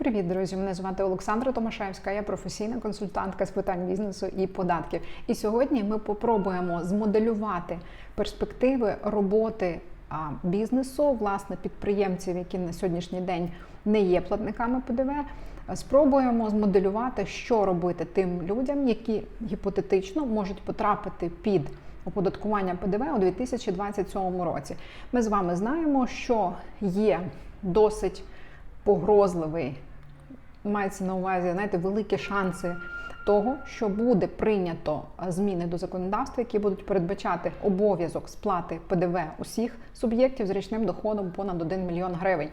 Привіт, друзі! Мене звати Олександра Томашевська, я професійна консультантка з питань бізнесу і податків. І сьогодні ми попробуємо змоделювати перспективи роботи бізнесу, власне, підприємців, які на сьогоднішній день не є платниками ПДВ. Спробуємо змоделювати, що робити тим людям, які гіпотетично можуть потрапити під оподаткування ПДВ у 2027 році. Ми з вами знаємо, що є досить погрозливий, мається на увазі, знаєте, великі шанси того, що буде прийнято зміни до законодавства, які будуть передбачати обов'язок сплати ПДВ усіх суб'єктів з річним доходом понад 1 мільйон гривень.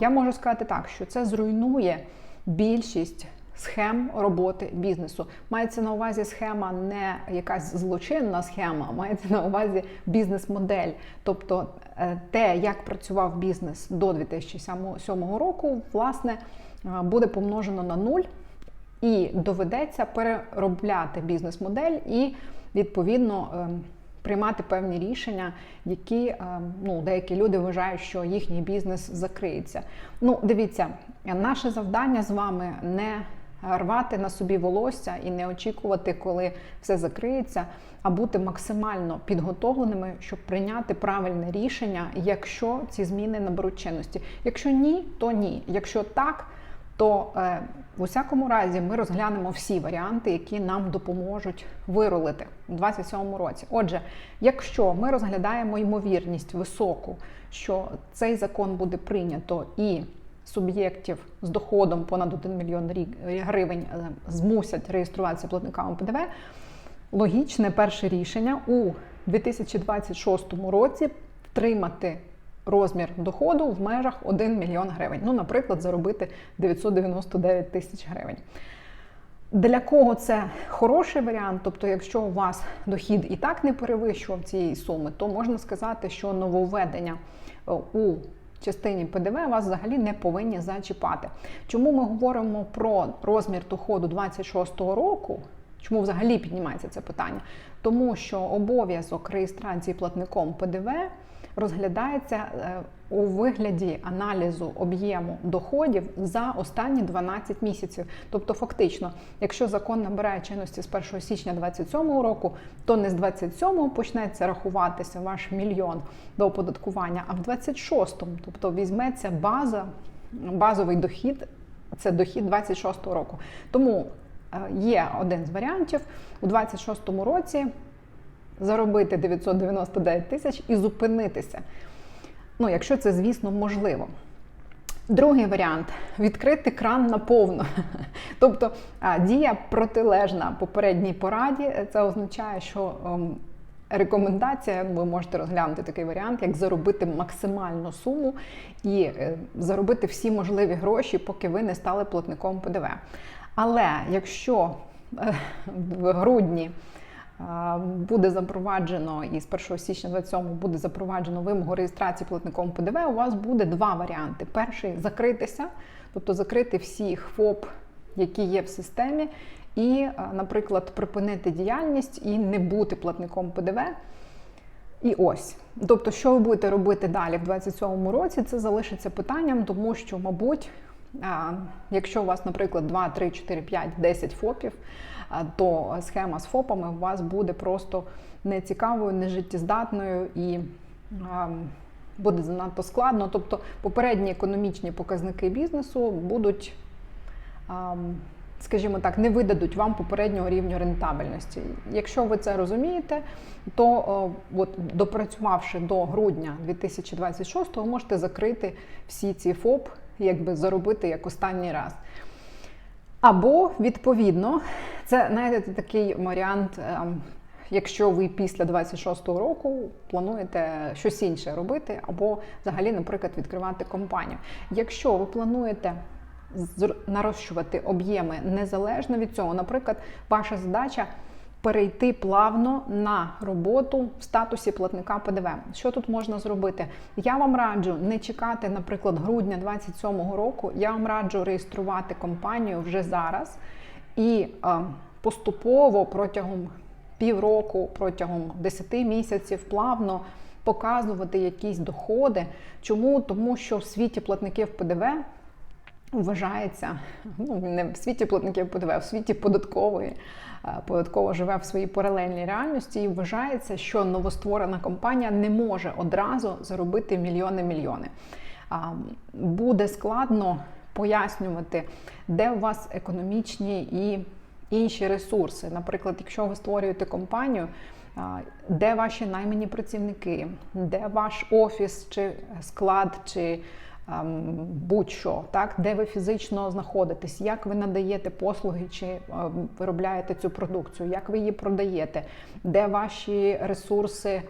Я можу сказати так, що це зруйнує більшість. Схем роботи бізнесу мається на увазі схема не якась злочинна схема, мається на увазі бізнес-модель. Тобто е, те, як працював бізнес до 2007 року, власне, буде помножено на нуль, і доведеться переробляти бізнес-модель і відповідно. Ем, приймати певні рішення, які ем, ну, деякі люди вважають, що їхній бізнес закриється. Ну, дивіться, наше завдання з вами не рвати на собі волосся і не очікувати, коли все закриється, а бути максимально підготовленими, щоб прийняти правильне рішення, якщо ці зміни наберуть чинності. Якщо ні, то ні. Якщо так, то е, в усякому разі ми розглянемо всі варіанти, які нам допоможуть вирулити у 2027 році. Отже, якщо ми розглядаємо ймовірність високу, що цей закон буде прийнято і суб'єктів з доходом понад 1 мільйон гривень е, змусять реєструватися платниками ПДВ. Логічне перше рішення у 2026 році втримати розмір доходу в межах 1 мільйон гривень. Ну, наприклад, заробити 999 тисяч гривень. Для кого це хороший варіант? Тобто, якщо у вас дохід і так не перевищував цієї суми, то можна сказати, що нововведення е, у частині ПДВ вас взагалі не повинні зачіпати. Чому ми говоримо про розмір доходу 26-го року? Чому взагалі піднімається це питання? Тому що обов'язок реєстрації платником ПДВ розглядається е, у вигляді аналізу об'єму доходів за останні 12 місяців. Тобто, фактично, якщо закон набирає чинності з 1 січня 2027 року, то не з 27 почнеться рахуватися ваш мільйон до оподаткування, а в 26-му. Тобто візьметься база, базовий дохід. Це дохід 26-го року. Тому е, є один з варіантів у 26-му році заробити 999 тисяч і зупинитися. Ну, якщо це, звісно, можливо. Другий варіант відкрити кран наповну. Тобто дія протилежна попередній пораді. Це означає, що ем, рекомендація, ви можете розглянути такий варіант, як заробити максимальну суму і е, заробити всі можливі гроші, поки ви не стали платником ПДВ. Але якщо е, в грудні буде запроваджено і з 1 січня 27 буде запроваджено вимогу реєстрації платником ПДВ. У вас буде два варіанти: перший закритися, тобто закрити всі ФОП, які є в системі, і, наприклад, припинити діяльність і не бути платником ПДВ. І ось, тобто, що ви будете робити далі в 27-му році, це залишиться питанням, тому що, мабуть, якщо у вас, наприклад, 2, 3, 4, 5, 10 ФОПів, то схема з ФОПами у вас буде просто нецікавою, нежиттєздатною і буде занадто складно. Тобто попередні економічні показники бізнесу будуть. Скажімо так, не видадуть вам попереднього рівню рентабельності. Якщо ви це розумієте, то от, допрацювавши до грудня 2026, ви можете закрити всі ці ФОП, якби заробити як останній раз. Або, відповідно, це знаєте, такий варіант, ем, якщо ви після 26-го року плануєте щось інше робити, або взагалі, наприклад, відкривати компанію. Якщо ви плануєте нарощувати об'єми незалежно від цього, наприклад, ваша задача перейти плавно на роботу в статусі платника ПДВ. Що тут можна зробити? Я вам раджу не чекати, наприклад, грудня 27-го року. Я вам раджу реєструвати компанію вже зараз і е, поступово протягом півроку, протягом 10 місяців плавно. Показувати якісь доходи. Чому? Тому що в світі платників ПДВ вважається ну, не в світі платників ПДВ, а в світі податкової. Е, Податково живе в своїй паралельній реальності і вважається, що новостворена компанія не може одразу заробити мільйони-мільйони. Буде складно пояснювати, де у вас економічні і інші ресурси. Наприклад, якщо ви створюєте компанію, де ваші наймані працівники, де ваш офіс чи склад, чи будь-що, так, де ви фізично знаходитесь, як ви надаєте послуги чи виробляєте цю продукцію, як ви її продаєте, де ваші ресурси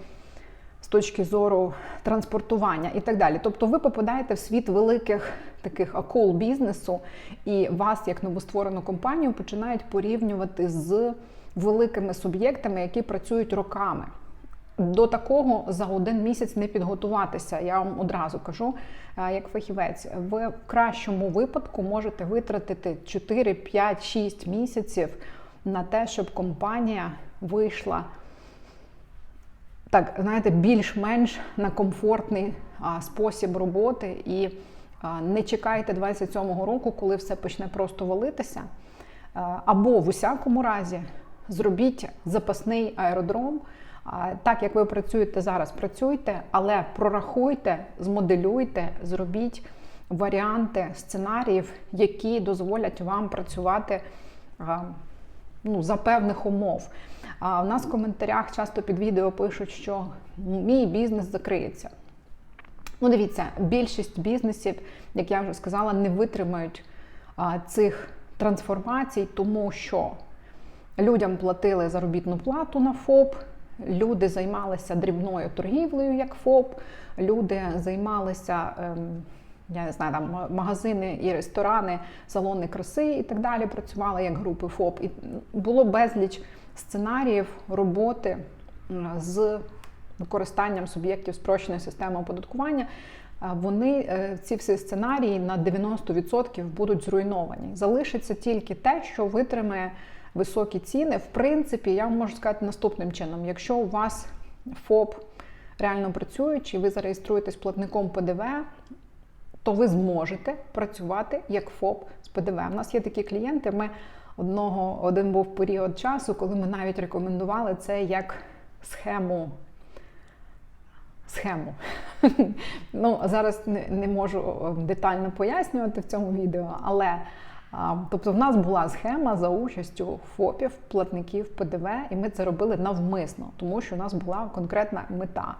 з точки зору транспортування і так далі. Тобто ви попадаєте в світ великих таких акул бізнесу, і вас, як новостворену компанію, починають порівнювати з великими суб'єктами, які працюють роками. До такого за один місяць не підготуватися. Я вам одразу кажу, е, як фахівець, ви в кращому випадку можете витратити 4, 5, 6 місяців на те, щоб компанія вийшла так, знаєте, більш-менш на комфортний а, спосіб роботи і а, не чекайте 27-го року, коли все почне просто валитися. А, або в усякому разі зробіть запасний аеродром. Так як ви працюєте зараз, працюйте, але прорахуйте, змоделюйте, зробіть варіанти сценаріїв, які дозволять вам працювати ну, за певних умов. А в нас в коментарях часто під відео пишуть, що мій бізнес закриється. Ну, дивіться, більшість бізнесів, як я вже сказала, не витримають цих трансформацій, тому що людям платили заробітну плату на ФОП, люди займалися дрібною торгівлею як ФОП, люди займалися. Ем, я не знаю, там магазини і ресторани, салони краси і так далі працювали як групи ФОП. І було безліч сценаріїв роботи з використанням суб'єктів спрощеної системи оподаткування. Вони е, ці всі сценарії на 90% будуть зруйновані. Залишиться тільки те, що витримає високі ціни. В принципі, я вам можу сказати наступним чином: якщо у вас ФОП реально працюючий, ви зареєструєтесь платником ПДВ то ви зможете працювати як ФОП з ПДВ. У нас є такі клієнти. Ми одного один був період часу, коли ми навіть рекомендували це як схему. Схему. ну, Зараз не, не можу детально пояснювати в цьому відео, але тобто в нас була схема за участю ФОПів, платників ПДВ, і ми це робили навмисно, тому що у нас була конкретна мета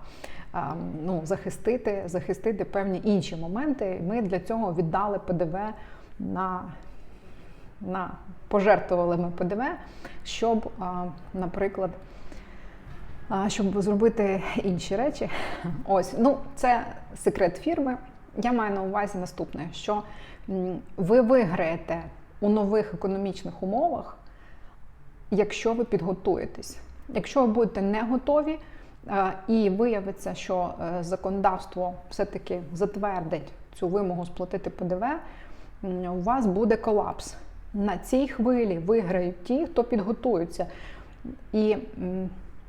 ну, захистити, захистити певні інші моменти. Ми для цього віддали ПДВ на на пожертвували ми ПДВ, щоб, наприклад, щоб зробити інші речі. Ось, ну, це секрет фірми. Я маю на увазі наступне: що ви виграєте у нових економічних умовах, якщо ви підготуєтесь. Якщо ви будете не готові, і виявиться, що е, законодавство все-таки затвердить цю вимогу сплатити ПДВ, у вас буде колапс. На цій хвилі виграють ті, хто підготується. І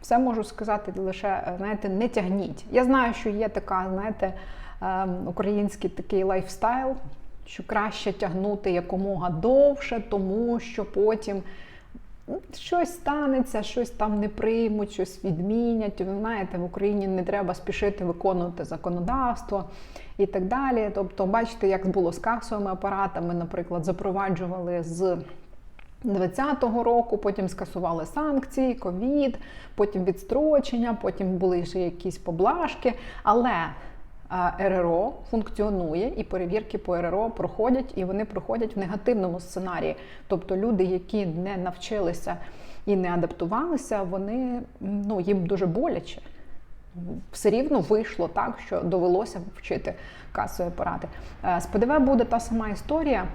все можу сказати лише, е, знаєте, не тягніть. Я знаю, що є така, знаєте, ем, український такий лайфстайл, що краще тягнути якомога довше, тому що потім Ну, щось станеться, щось там не приймуть, щось відмінять. Ви знаєте, в Україні не треба спішити виконувати законодавство і так далі. Тобто, бачите, як було з касовими апаратами, наприклад, запроваджували з 2020 року, потім скасували санкції, ковід, потім відстрочення, потім були ще якісь поблажки. Але РРО функціонує, і перевірки по РРО проходять, і вони проходять в негативному сценарії. Тобто люди, які не навчилися і не адаптувалися, вони ну їм дуже боляче. Все рівно вийшло так, що довелося вчити касові апарати. Е, з ПДВ буде та сама історія.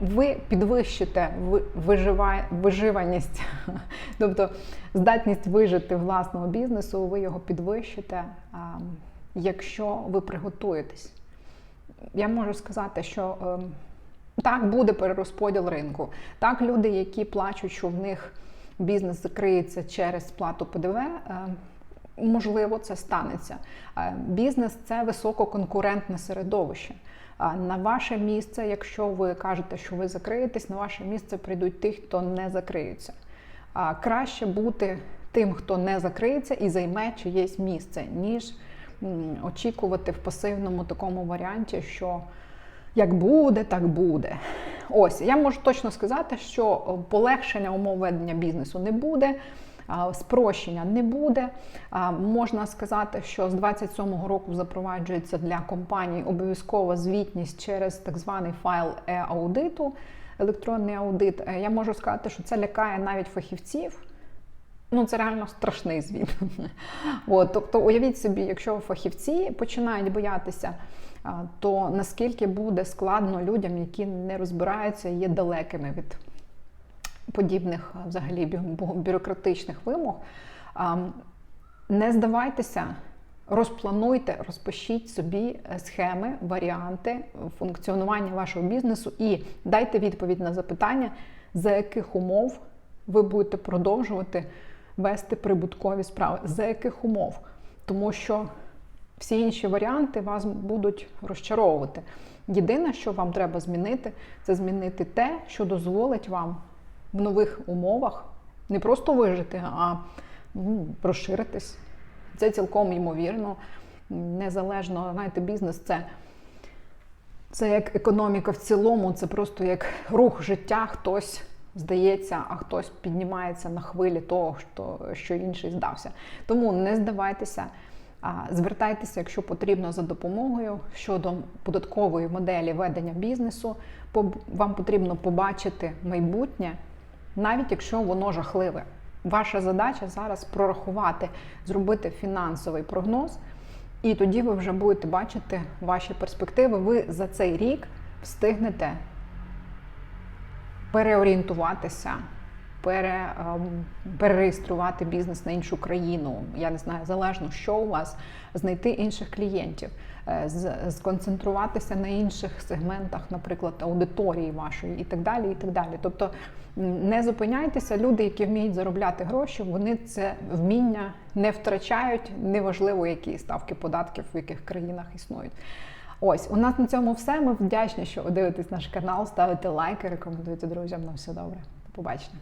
Ви підвищите виживаність, тобто здатність вижити власного бізнесу, ви його підвищите якщо ви приготуєтесь. Я можу сказати, що е, так буде перерозподіл ринку. Так, люди, які плачуть, що в них бізнес закриється через сплату ПДВ, е, можливо, це станеться. Е, Бізнес це висококонкурентне середовище. На ваше місце, якщо ви кажете, що ви закриєтесь, на ваше місце прийдуть ті, хто не закриються. Краще бути тим, хто не закриється і займе чиєсь місце, ніж очікувати в пасивному такому варіанті, що як буде, так буде. Ось я можу точно сказати, що полегшення умов ведення бізнесу не буде. Спрощення не буде. Можна сказати, що з 27-го року запроваджується для компаній обов'язкова звітність через так званий файл е-аудиту, електронний аудит. Е, Я можу сказати, що це лякає навіть фахівців. Ну, це реально страшний звіт. От, тобто, уявіть собі, якщо фахівці починають боятися, то наскільки буде складно людям, які не розбираються є далекими від подібних взагалі бюрократичних вимог. Не здавайтеся, розплануйте, розпишіть собі е, схеми, варіанти функціонування вашого бізнесу і дайте відповідь на запитання, за яких умов ви будете продовжувати вести прибуткові справи. За яких умов? Тому що всі інші варіанти вас будуть розчаровувати. Єдине, що вам треба змінити, це змінити те, що дозволить вам в нових умовах не просто вижити, а ну, розширитись. Це цілком ймовірно. Незалежно, знаєте, бізнес це, це як економіка в цілому, це просто як рух життя, хтось здається, а хтось піднімається на хвилі того, що, інший здався. Тому не здавайтеся. Звертайтеся, якщо потрібно, за допомогою щодо податкової моделі ведення бізнесу. Вам потрібно побачити майбутнє, навіть якщо воно жахливе. Ваша задача зараз прорахувати, зробити фінансовий прогноз, і тоді ви вже будете бачити ваші перспективи. Ви за цей рік встигнете переорієнтуватися, пере, ем, перереєструвати бізнес на іншу країну. Я не знаю, залежно, що у вас, знайти інших клієнтів, е, сконцентруватися на інших сегментах, наприклад, аудиторії вашої і так далі. і так далі. Тобто не зупиняйтеся, люди, які вміють заробляти гроші, вони це вміння не втрачають, неважливо, які ставки податків в яких країнах існують. Ось, у нас на цьому все. Ми вдячні, що ви дивитесь наш канал, ставите лайки, рекомендуйте друзям. На все добре. До побачення.